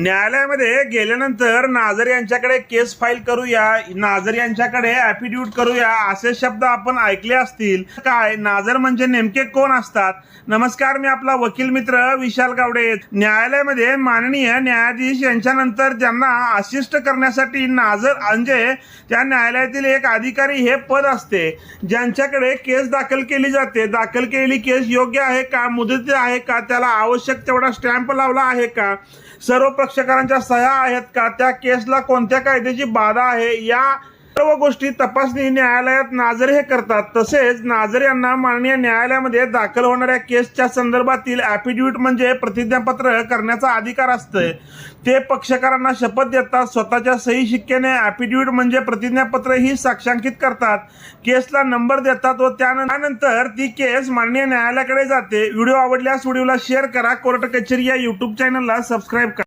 न्यायालयामध्ये गेल्यानंतर नाझर यांच्याकडे केस फाईल करूया नाझर यांच्याकडे ॲफिड्यूट करूया असे शब्द आपण ऐकले असतील. काय नाझर म्हणजे नेमके कोण असतात? नमस्कार मी आपला वकील मित्र विशाल गावडे. न्यायालयामध्ये माननीय न्यायाधीश यांच्यानंतर ज्यांना असिस्ट करण्यासाठी नाझर म्हणजे त्या न्यायालयातील एक अधिकारी हे पद असते. ज्यांच्याकडे केस दाखल केली जाते. दाखल केलेली केस योग्य आहे का मुदती आहे का त्याला आवश्यक तेवढा स्टॅम्प लावला आहे का? सर्व पक्षकारांच्या सह्या आहेत का? त्या केसला कोणत्या कायद्याची बाधा आहे? या सर्व गोष्टी तपासणी न्यायालयात नाझर हे करतात. तसेच नाझर यांना माननीय न्यायालयामध्ये दाखल होणाऱ्या केसच्या संदर्भातील ॲफिडेव्हिट म्हणजे प्रतिज्ञापत्र करण्याचा अधिकार असतंय. ते पक्षकारांना शपथ देतात. स्वतःच्या सही शिक्केने ॲफिडेव्हिट म्हणजे प्रतिज्ञापत्र ही साक्षांकित करतात. केसला नंबर देतात व त्यानंतर ती केस माननीय न्यायालयाकडे जाते. व्हिडिओ आवडल्यास व्हिडिओला शेअर करा. कोर्ट कचेरी या युट्यूब चॅनलला सबस्क्राईब करा.